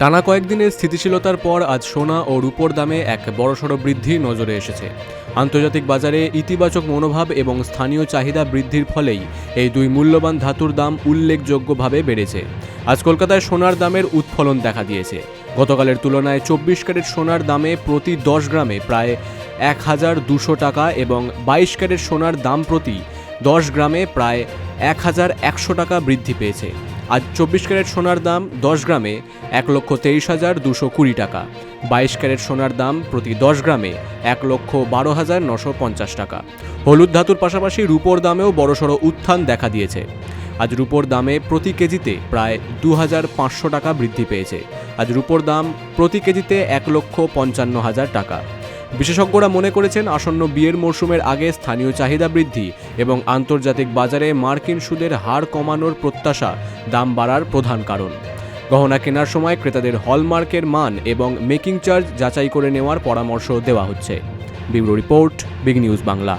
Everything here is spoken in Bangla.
টানা কয়েকদিনের স্থিতিশীলতার পর আজ সোনা ও রূপোর দামে এক বড়সড় বৃদ্ধি নজরে এসেছে। আন্তর্জাতিক বাজারে ইতিবাচক মনোভাব এবং স্থানীয় চাহিদা বৃদ্ধির ফলেই এই দুই মূল্যবান ধাতুর দাম উল্লেখযোগ্যভাবে বেড়েছে। আজ কলকাতায় সোনার দামের উৎফলন দেখা দিয়েছে। গতকালের তুলনায় চব্বিশ ক্যারেট সোনার দামে প্রতি দশ গ্রামে প্রায় এক হাজার দুশো টাকা এবং বাইশ ক্যারেট সোনার দাম প্রতি দশ গ্রামে প্রায় এক হাজার একশো টাকা বৃদ্ধি পেয়েছে। আজ চব্বিশ ক্যারেট সোনার দাম দশ গ্রামে এক লক্ষ তেইশ হাজার দুশো কুড়ি টাকা। বাইশ ক্যারেট সোনার দাম প্রতি দশ গ্রামে এক লক্ষ বারো হাজার নশো পঞ্চাশ টাকা। হলুদ ধাতুর পাশাপাশি রূপোর দামেও বড়সড় উত্থান দেখা দিয়েছে। আজ রূপোর দামে প্রতি কেজিতে প্রায় দু হাজার পাঁচশো টাকা বৃদ্ধি পেয়েছে। আজ রূপোর দাম প্রতি কেজিতে এক লক্ষ পঞ্চান্ন হাজার টাকা। বিশেষজ্ঞরা মনে করেছেন আসন্ন বিয়ের মরশুমের আগে স্থানীয় চাহিদা বৃদ্ধি এবং আন্তর্জাতিক বাজারে মার্কিন সুদের হার কমানোর প্রত্যাশা দাম বাড়ার প্রধান কারণ। গহনা কেনার সময় ক্রেতাদের হলমার্কের মান এবং মেকিং চার্জ যাচাই করে নেওয়ার পরামর্শ দেওয়া হচ্ছে। Bureau report, big news Bangla.